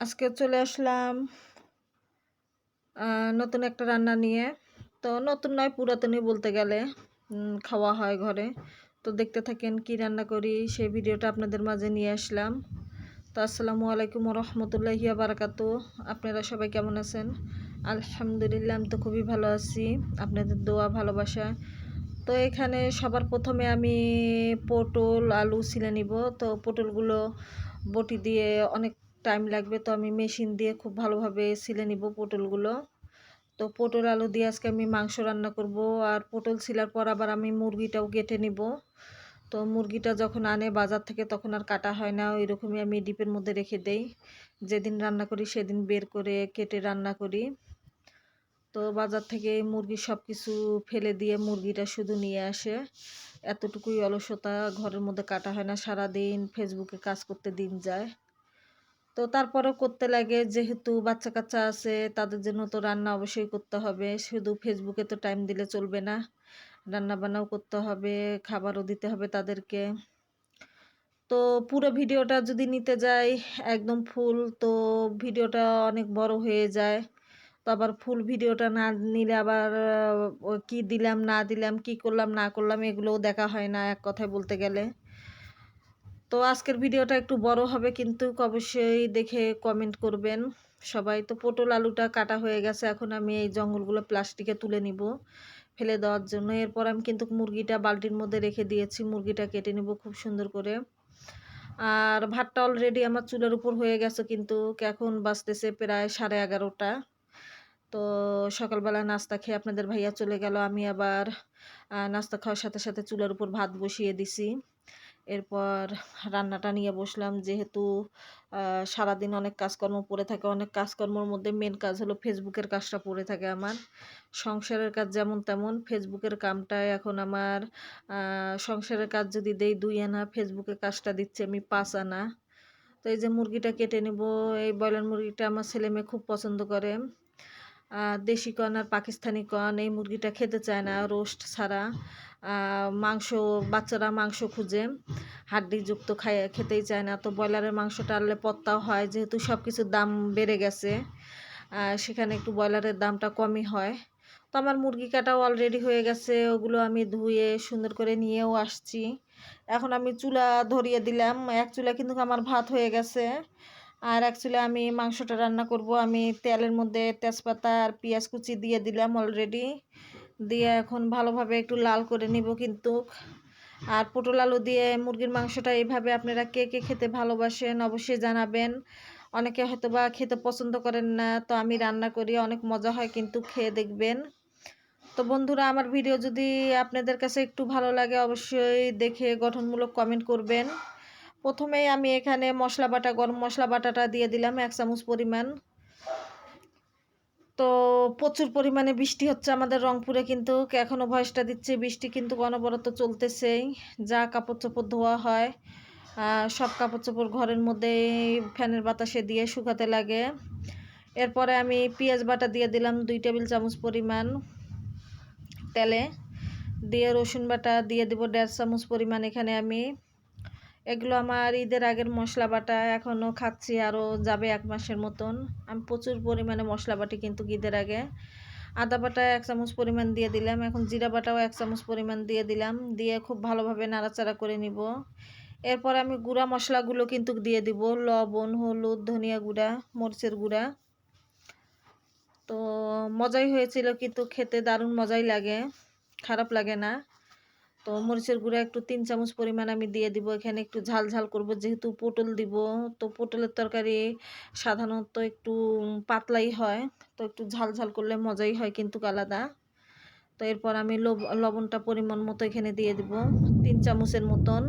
আজকে চলে আসলাম নতুন একটা রান্না নিয়ে। তো নতুন নয় পুরাতনই বলতে গেলে। খাওয়া হয় ঘরে। তো দেখতে থাকেন কি রান্না করি সেই ভিডিওটা আপনাদের মাঝে নিয়ে আসলাম। তো আসসালামু আলাইকুম ওরহমতুল্লাহি বারাকাতু। আপনারা সবাই কেমন আছেন? আলহামদুলিল্লাহ আমি তো খুবই ভালো আছি। আপনাদের দোয়া ভালোবাসা। তো এখানে সবার প্রথমে আমি পটল, আলু ছিলে নিব। তো পটলগুলো বটি দিয়ে অনেক টাইম লাগবে তো আমি মেশিন দিয়ে খুব ভালোভাবে ছিলে নিব পটলগুলো। তো পটল আলু দিয়ে আজকে আমি মাংস রান্না করব আর পটল ছিলার পর আবার আমি মুরগিটাও কেটে নিব। তো মুরগিটা যখন আনে বাজার থেকে তখন আর কাটা হয় না ওই রকমই আমি ডিপের মধ্যে রেখে দেই। যেদিন রান্না করি সেদিন বের করে কেটে রান্না করি। তো বাজার থেকে মুরগি সব কিছু ফেলে দিয়ে মুরগিটা শুধু নিয়ে আসে। এতটুকুই অলসতা, ঘরের মধ্যে কাটা হয় না, সারাদিন ফেসবুকে কাজ করতে দিন যায়। তো তারপরেও করতে লাগে। যেহেতু বাচ্চা কাচ্চা আছে, তাদের জন্য তো রান্না অবশ্যই করতে হবে। শুধু ফেসবুকে তো টাইম দিলে চলবে না। রান্না বান্নাও করতে হবে, খাবারও দিতে হবে তাদেরকে। তো পুরো ভিডিওটা যদি নিতে যাই, একদম ফুল তো ভিডিওটা অনেক বড় হয়ে যায়। তো আবার ফুল ভিডিওটা না নিলে আবার কি দিলাম, না দিলাম, কি করলাম, না করলাম, এগুলোও দেখা হয় না এক কথায় বলতে গেলে। তো আজকের ভিডিওটা একটু বড় হবে, কিন্তু অবশ্যই দেখে কমেন্ট করবেন। সবাই তো পটল আলুটা কাটা হয়ে গেছে, এখন আমি এই জঙ্গলগুলো প্লাস্টিকে তুলে নিব, ফেলে দেওয়ার জন্য। এরপর আমি কিন্তু মুরগিটা বালতির মধ্যে রেখে দিয়েছি, মুরগিটা কেটে নিব খুব সুন্দর করে। আর ভাতটা অলরেডি আমার চুলের উপর হয়ে গেছে, কিন্তু এখন বাঁচতেছে প্রায় সাড়ে এগারোটা। তো সকালবেলা নাস্তা খেয়ে আপনাদের ভাইয়া চলে গেল, আমি আবার নাস্তা খাওয়ার সাথে সাথে চুলার উপর ভাত বসিয়ে দিছি। এরপর রান্নাটা নিয়ে বসলাম। যেহেতু সারাদিন অনেক কাজকর্ম পড়ে থাকে, অনেক কাজকর্মর মধ্যে মেন কাজ হলো ফেসবুকের কাজটা পড়ে থাকে আমার। সংসারের কাজ যেমন তেমন, ফেসবুকের কামটায় এখন আমার সংসারের কাজ যদি দেই দুই আনা ফেসবুকের কাজটা দিচ্ছে আমি পাঁচ আনা। তো এই যে মুরগিটা কেটে নেব, এই ব্রয়লার মুরগিটা আমার ছেলে মেয়ে খুব পছন্দ করে। দেশি কন আর পাকিস্তানি কন, এই মুরগিটা খেতে চায় না, রোস্ট ছাড়া। মাংস, বাচ্চারা মাংস খুঁজে। হাড্ডিযুক্ত খাই খেতেই চায় না। তো ব্রয়লারের মাংসটা আনলে পত্তাও হয়, যেহেতু সব কিছুর দাম বেড়ে গেছে। সেখানে একটু ব্রয়লারের দামটা কমই হয়। তো আমার মুরগি কাটাও অলরেডি হয়ে গেছে। ওগুলো আমি ধুয়ে, সুন্দর করে নিয়েও আসছি। এখন আমি চুলা ধরিয়ে দিলাম। এক চুলা কিন্তু আমার ভাত হয়ে গেছে। আর অ্যাকচুয়ালি আমি মাংসটা রান্না করব। আমি তেলের মধ্যে তেজপাতা আর পেঁয়াজ কুচি দিয়ে দিলাম অলরেডি দিয়ে এখন ভালোভাবে একটু লাল করে নিব কিন্তু। আর পটল আলু দিয়ে মুরগির মাংসটা এইভাবে আপনারা কে কে খেতে ভালোবাসেন অবশ্যই জানাবেন। অনেকে হয়তো বা খেতে পছন্দ করেন না, তো আমি রান্না করি, অনেক মজা হয় কিন্তু খেয়ে দেখবেন। তো বন্ধুরা, আমার ভিডিও যদি আপনাদের কাছে একটু ভালো লাগে অবশ্যই দেখে গঠনমূলক কমেন্ট করবেন। প্রথমেই আমি এখানে মশলা বাটা, গরম মশলা বাটাটা দিয়ে দিলাম এক চামচ পরিমাণ। তো প্রচুর পরিমাণে বৃষ্টি হচ্ছে আমাদের রংপুরে কিন্তু। এখনও ভয়েসটা দিচ্ছে, বৃষ্টি কিন্তু অনবরত চলতেছেই। যা কাপড় চোপড় ধোয়া হয় সব কাপড় চোপড় ঘরের মধ্যে ফ্যানের বাতাসে দিয়ে শুকাতে লাগে। এরপরে আমি পেঁয়াজ বাটা দিয়ে দিলাম দুই টেবিল চামচ পরিমাণ তেলে। দিয়ে রসুন বাটা দিয়ে দেবো দেড় চামচ পরিমাণ এখানে আমি এগুলো আমার ঈদের আগের মশলা বাটা এখনও খাচ্ছি, আরও যাবে এক মাসের মতন। আমি প্রচুর পরিমাণে মশলা বাটি কিন্তু ঈদের আগে আদা বাটা এক চামচ পরিমাণ দিয়ে দিলাম, এখন জিরা বাটাও এক চামচ পরিমাণ দিয়ে দিলাম, দিয়ে খুব ভালোভাবে নাড়াচাড়া করে নিব। এরপর আমি গুঁড়া মশলাগুলো কিন্তু দিয়ে দিব, লবণ, হলুদ, ধনিয়া গুঁড়া, মরিচের গুঁড়া। তো মজাই হয়েছিল কিন্তু খেতে দারুণ মজাই লাগে, খারাপ লাগে না। তো মরিচের গুঁড়া একটু তিন চামচ পরিমাণ আমি দিয়ে দিব। এখানে একটু ঝাল ঝাল করব, যেহেতু পটল দিব। তো পটলের তরকারি সাধারণত একটু পাতলাই হয়, তো একটু ঝাল ঝাল করলে মজাই হয় কিন্তু আলাদা। তো এরপর আমি লবণটা পরিমাণ মতো এখানে দিয়ে দিব, তিন চামচের মতন।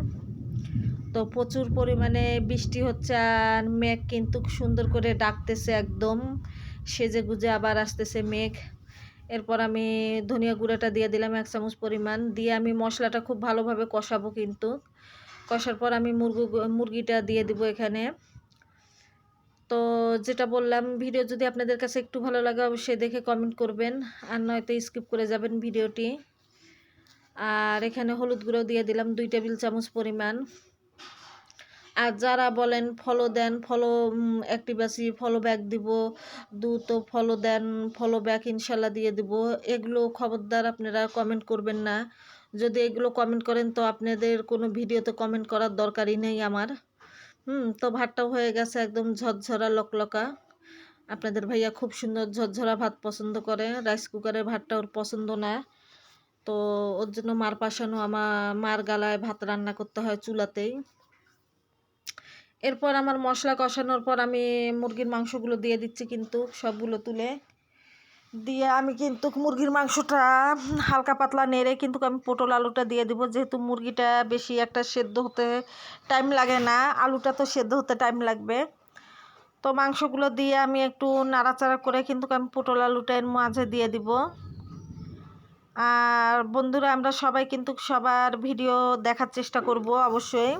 তো প্রচুর পরিমাণে বৃষ্টি হচ্ছে আর মেঘ কিন্তু সুন্দর করে ডাকতেছে একদম। সেজে গুজে আবার আসতেছে মেঘ। এরপর আমি ধনিয়া গুঁড়াটা দিয়ে দিলাম এক চামচ পরিমাণ। দিয়ে আমি মশলাটা খুব ভালোভাবে কষাবো কিন্তু। কষার পর আমি মুরগি, মুরগিটা দিয়ে দিব এখানে। তো যেটা বললাম, ভিডিও যদি আপনাদের কাছে একটু ভালো লাগে অবশ্যই দেখে কমেন্ট করবেন। আর নয়তো স্কিপ করে যাবেন ভিডিওটি। আর এখানে হলুদ গুঁড়ো দিয়ে দিলাম দুই টেবিল চামচ পরিমাণ। আর যারা বলেন ফলো দেন ফলো অ্যাক্টিভ আছি ফলো ব্যাক দিব, দ্রুত ফলো দেন ফলো ব্যাক ইনশাল্লাহ দিয়ে দিব। এগুলো খবরদার আপনারা কমেন্ট করবেন না। যদি এগুলো কমেন্ট করেন তো আপনাদের কোনো ভিডিওতে কমেন্ট করার দরকারই নেই আমার। হুম, তো ভাতটাও হয়ে গেছে একদম ঝরঝরা লকলকা। আপনাদের ভাইয়া খুব সুন্দর ঝরঝরা ভাত পছন্দ করে। রাইস কুকারের ভাতটা ওর পছন্দ না। তো ওর জন্য মার পাশানো আমার, মার গালায় ভাত রান্না করতে হয় চুলাতেই। এরপর আমার মশলা কষানোর পর আমি মুরগির মাংসগুলো দিয়ে দিচ্ছি কিন্তু সবগুলো তুলে। দিয়ে আমি কিন্তু মুরগির মাংসটা হালকা পাতলা নেড়ে কিন্তু আমি পটল আলুটা দিয়ে দিব। যেহেতু মুরগিটা বেশি একটা সেদ্ধ হতে টাইম লাগে না, আলুটা তো সেদ্ধ হতে টাইম লাগবে। তো মাংসগুলো দিয়ে আমি একটু নাড়াচাড়া করে কিন্তু আমি পটল আলুটা এর মাঝে দিয়ে দিব। আর বন্ধুরা, আমরা সবাই কিন্তু সবার ভিডিও দেখার চেষ্টা করব অবশ্যই।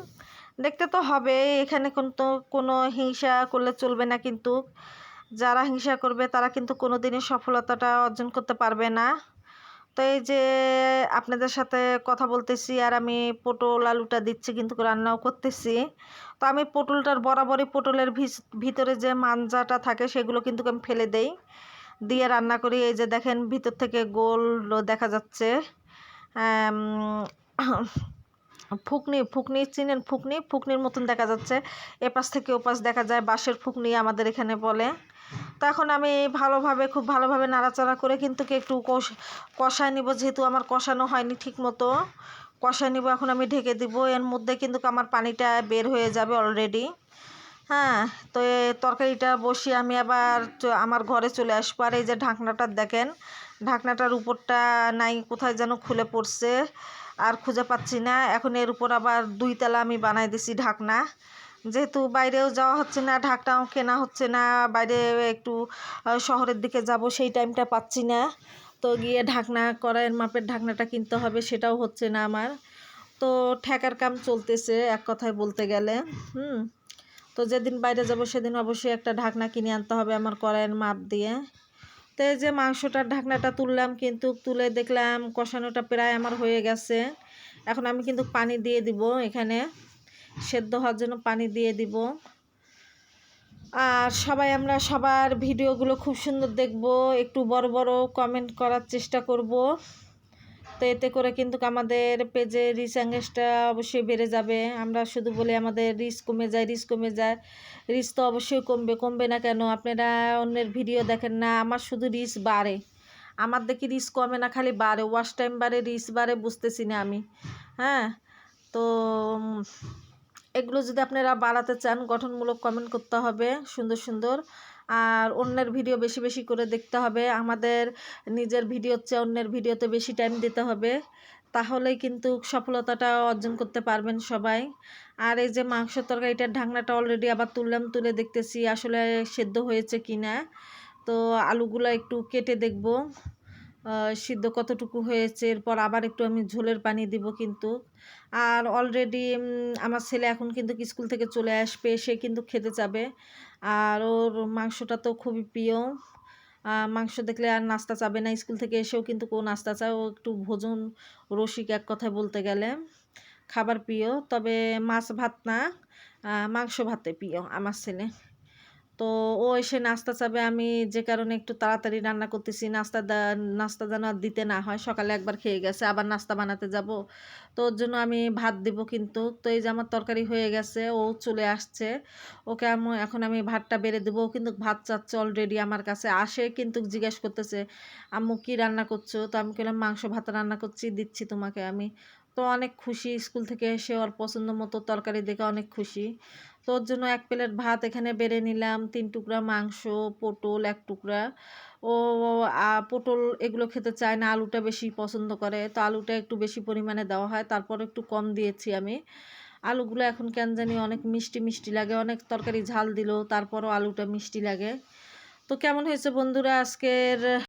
দেখতে তো হবে, এখানে কিন্তু কোনো হিংসা করলে চলবে না কিন্তু। যারা হিংসা করবে তারা কিন্তু কোনো দিনই সফলতাটা অর্জন করতে পারবে না। তো এই যে আপনাদের সাথে কথা বলতেছি আর আমি পটল আলুটা দিচ্ছি কিন্তু রান্নাও করতেছি। তো আমি পটলটার বরাবরই পটলের ভিতরে যে মাঞ্জাটা থাকে সেগুলো কিন্তু আমি ফেলে দেই। দিয়ে রান্না করি, এই যে দেখেন ভিতর থেকে গোল দেখা যাচ্ছে। ফুকনি ফুকনি, চিনেন ফুকনি, ফুকনির মতন দেখা যাচ্ছে। এপাশ থেকে ওপাশ দেখা যায়, বাঁশের ফুকনি আমাদের এখানে বলে। তো এখন আমি ভালোভাবে, খুব ভালোভাবে নাড়াচাড়া করে কিন্তু একটু কষ, কষায় নিব, যেহেতু আমার কষানো হয়নি ঠিক মতো কষায় নিব, এখন আমি ঢেকে দিব। এর মধ্যে কিন্তু আমার পানিটা বের হয়ে যাবে অলরেডি হ্যাঁ তো তরকারিটা বসিয়ে আমি আবার আমার ঘরে চলে আসব। আর এই যে ঢাকনাটা দেখেন, ঢাকনাটার উপরটা নাই, কোথায় যেন খুলে পড়ছে। আর খুঁজে পাচ্ছি না। এখন এর উপর আবার দুই তালা আমি বানাই দিছি ঢাকনা। যেহেতু বাইরেও যাওয়া হচ্ছে না ঢাকটাও কেনা হচ্ছে না, বাইরে একটু শহরের দিকে যাব সেই টাইমটা পাচ্ছি না। তো গিয়ে ঢাকনা কড়াইয়ের মাপের ঢাকনাটা কিনতে হবে সেটাও হচ্ছে না আমার। তো ঠেকার কাম চলতেছে এক কথায় বলতে গেলে। হুম। তো যেদিন বাইরে যাব সেদিন অবশ্যই একটা ঢাকনা কিনে আনতে হবে আমার কড়াইয়ের মাপ দিয়ে। তো এই যে মাংসটার ঢাকনাটা তুললাম কিন্তু তুলে দেখলাম কষানোটা প্রায় আমার হয়ে গেছে। এখন আমি কিন্তু পানি দিয়ে দিব এখানে। সেদ্ধ হওয়ার জন্য পানি দিয়ে দিব। আর সবাই আমরা সবার ভিডিওগুলো খুব সুন্দর দেখব। একটু বড় বড় কমেন্ট করার চেষ্টা করব। তো এতে করে কিন্তু আমাদের পেজে রিচ অ্যাঙ্গেজটা অবশ্যই বেড়ে যাবে। আমরা শুধু বলি আমাদের রিচ কমে যায় রিচ কমে যায়। রিচ তো অবশ্যই কমবে কমবে না কেন? আপনারা অন্যের ভিডিও দেখেন না, আমার শুধু রিচ বাড়ে। আমার দেখি রিচ কমে না, খালি বাড়ে। ওয়াশ টাইম বাড়ে রিচ বাড়ে, বুঝতেছি না আমি। হ্যাঁ? তো এগুলো যদি আপনারা বাড়াতে চান, গঠনমূলক কমেন্ট করতে হবে, সুন্দর সুন্দর। আর অন্যের ভিডিও বেশি বেশি করে দেখতে হবে। আমাদের নিজের ভিডিওর চেয়ে অন্যের ভিডিওতে বেশি টাইম দিতে হবে। তাহলে কিন্তু সফলতাটা অর্জন করতে পারবেন সবাই। আর এই যে মাংস তরকারিটার ঢাকনাটা অলরেডি আবার তুললাম, তুলে দেখতেছি আসলে সেদ্ধ হয়েছে কি না তো আলুগুলো একটু কেটে দেখব। সিদ্ধ কতটুকু হয়েছে, এরপর আবার একটু আমি ঝোলের পানি দিব কিন্তু। আর অলরেডি আমার ছেলে এখন কিন্তু স্কুল থেকে চলে আসবে, সে কিন্তু খেতে যাবে। আর ওর মাংসটা তো খুবই প্রিয়। মাংস দেখলে আর নাস্তা চাবে না, স্কুল থেকে এসেও কিন্তু কেউ নাস্তা চায়। ও একটু ভোজন রসিক এক কথায় বলতে গেলে। খাবার প্রিয়, তবে মাছ ভাত না মাংস ভাতে প্রিয় আমার ছেলে। তো ও এসে নাস্তা চাবে। আমি যে কারণে একটু তাড়াতাড়ি রান্না করতেছি, নাস্তা নাস্তা যেন দিতে না হয়, সকালে একবার খেয়ে গেছে, আবার নাস্তা বানাতে যাব। তো ওর জন্য আমি ভাত দিব কিন্তু। তো এই যে আমার তরকারি হয়ে গেছে, ও চলে আসছে। ওকে আমি, এখন আমি ভাতটা বেড়ে দেবো। কিন্তু ভাত চাচ্ছে অলরেডি আমার কাছে। আসে কিন্তু জিজ্ঞেস করতেছে, আম্মু কী রান্না করছ? তো আমি বললাম মাংস ভাত রান্না করছি, দিচ্ছি তোমাকে আমি। তো অনেক খুশি, স্কুল থেকে এসে ওর পছন্দ মতো তরকারি দেখে অনেক খুশি। তো ওর জন্য এক প্লেট ভাত এখানে বেড়ে নিলাম, তিন টুকরা মাংস, পটল এক টুকরা। ও পটল এগুলো খেতে চায় না, আলুটা বেশি পছন্দ করে। তো আলুটা একটু বেশি পরিমাণে দেওয়া হয়, তারপর একটু কম দিয়েছি আমি। আলুগুলো এখন কেন জানি অনেক মিষ্টি মিষ্টি লাগে, অনেক তরকারি ঝাল দিল, তারপরও আলুটা মিষ্টি লাগে। তো কেমন হয়েছে বন্ধুরা আজকের